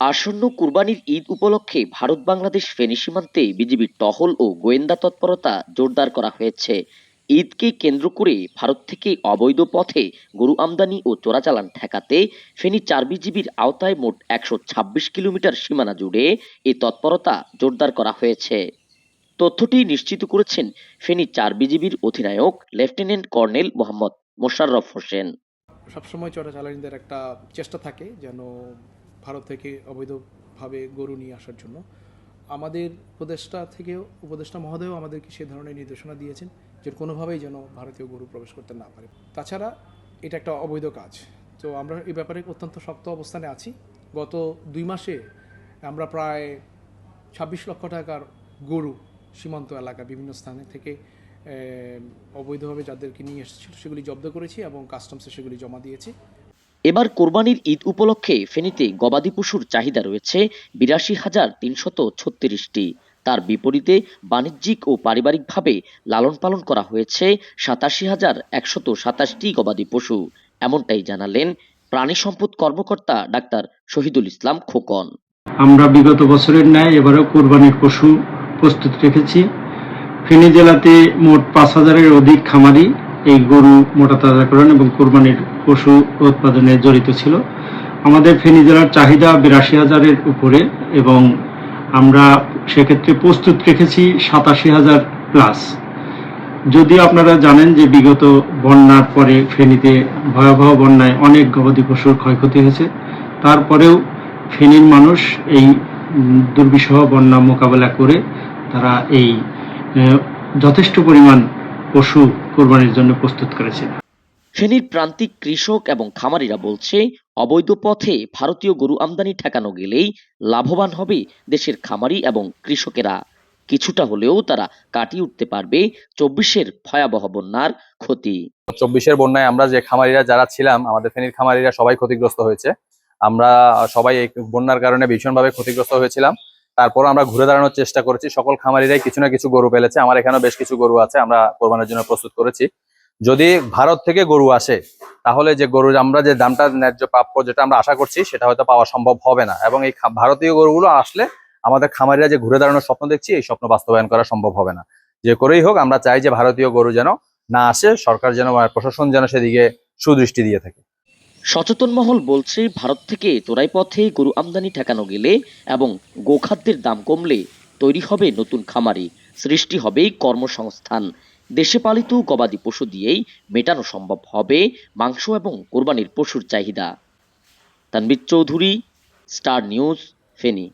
আসন্ন কুরবানির ঈদ উপলক্ষে ভারত, বাংলাদেশ, ফেনী সীমান্তে বিজিবির টহল ও গোয়েন্দা তৎপরতা জোরদার করা হয়েছে। ঈদকে কেন্দ্র করে ভারত থেকে অবৈধ পথে গরু আমদানি ও চোরাচালান ঠেকাতে ফেনী চার বিজিবির আওতায় মোট একশো ছাব্বিশ কিলোমিটার সীমানা জুড়ে এ তৎপরতা জোরদার করা হয়েছে। তথ্যটি নিশ্চিত করেছেন ফেনী চার বিজিবির অধিনায়ক লেফটেন্যান্ট কর্নেল মোহাম্মদ মোশাররফ হোসেন। সবসময় চোরাচালানিদের একটা চেষ্টা থাকে যেন ভারত থেকে অবৈধভাবে গরু নিয়ে আসার জন্য। আমাদের উপদেষ্টা থেকেও, উপদেষ্টা মহোদয়ও আমাদেরকে সে ধরনের নির্দেশনা দিয়েছেন যে কোনোভাবেই যেন ভারতীয় গরু প্রবেশ করতে না পারে। তাছাড়া এটা একটা অবৈধ কাজ। তো আমরা এই ব্যাপারে অত্যন্ত শক্ত অবস্থানে আছি। গত দুই মাসে আমরা প্রায় ছাব্বিশ লক্ষ টাকার গরু সীমান্ত এলাকা বিভিন্ন স্থানে থেকে অবৈধভাবে যাদেরকে নিয়ে এসেছিল সেগুলি জব্দ করেছি এবং কাস্টমসে সেগুলি জমা দিয়েছি। এবার কোরবানির ঈদ উপলক্ষে ফেনীতে গবাদি পশুর চাহিদা রয়েছে বিরাশি হাজার তিনশত ছত্রিশটি। তার বিপরীতে বাণিজ্যিক ও পারিবারিকভাবে লালন পালন করা হয়েছে সাতাশি হাজার একশত সাতাশটি গবাদি পশু। এমনটাই জানালেন প্রাণী সম্পদ কর্মকর্তা ডাক্তার শহীদুল ইসলাম খোকন। আমরা বিগত বছরের ন্যায় এবারেও কোরবানির পশু প্রস্তুত রেখেছি। ফেনী জেলাতে মোট পাঁচ হাজারের অধিক খামারি এই গরু মোটা তাজাকরণ এবং কোরবানির পশু উৎপাদনে জড়িত ছিল। আমাদের ফেনী জেলার চাহিদা বিরাশি হাজারের উপরে এবং আমরা সেক্ষেত্রে প্রস্তুত রেখেছি সাতাশি হাজার প্লাস। যদি আপনারা জানেন যে বিগত বন্যার পরে ফেনীতে ভয়াবহ বন্যায় অনেক গবাদি পশুর ক্ষয়ক্ষতি হয়েছে। তারপরেও ফেনীর মানুষ এই দুর্বিষহ বন্যা মোকাবেলা করে তারা এই যথেষ্ট পরিমাণ পশু কোরবানির জন্য প্রস্তুত করেছে ফেনীর প্রান্তিক কৃষক এবং খামারিরা বলছে অবৈধ পথে ভারতীয় গরু আমদানি ঠেকানো গেলেই লাভবান হবে দেশের খামারি এবং কৃষকেরা। কিছুটা হলেও তারা কাটিয়ে উঠতে পারবে চব্বিশের ভয়াবহ বন্যার ক্ষতি। চব্বিশের বন্যায় আমরা যে খামারিরা যারা ছিলাম আমাদের ফেনীর খামারিরা সবাই ক্ষতিগ্রস্ত হয়েছে। আমরা সবাই এই বন্যার কারণে ভীষণভাবে ক্ষতিগ্রস্ত হয়েছিলাম। তারপর আমরা ঘুরে দাঁড়ানোর চেষ্টা করেছি। সকল খামারিরাই কিছু না কিছু গরু পেলেছে। আমার এখানেও বেশ কিছু গরু আছে, আমরা কোরবানের জন্য প্রস্তুত করেছি। যদি ভারত থেকে গরু আসে, তাহলে যে গরু আমরা যে দামটা ন্যায্য প্রাপ্য যেটা আমরা আশা করছি, সেটা হয়তো পাওয়া সম্ভব হবে না। এবং এই ভারতীয় গরুগুলো আসলে আমাদের খামারিরা যে ঘুরে দাঁড়ানোর স্বপ্ন দেখছি, এই স্বপ্ন বাস্তবায়ন করা সম্ভব হবে না। যে করেই হোক, আমরা চাই যে ভারতীয় গরু যেন না আসে, সরকার যেন প্রশাসন যেন সেদিকে সুদৃষ্টি দিয়ে থাকে। সচেতন মহল বলছে, ভারত থেকে চোরাই পথে গরু আমদানি ঠেকানো গেলে এবং গোখাদ্যের দাম কমলে তৈরি হবে নতুন খামারি, সৃষ্টি হবে কর্মসংস্থান। দেশে পালিত গবাদি পশু দিয়েই মেটানো সম্ভব হবে মাংস এবং কোরবানির পশুর চাহিদা। Tanvir Chowdhury, star news, Feni.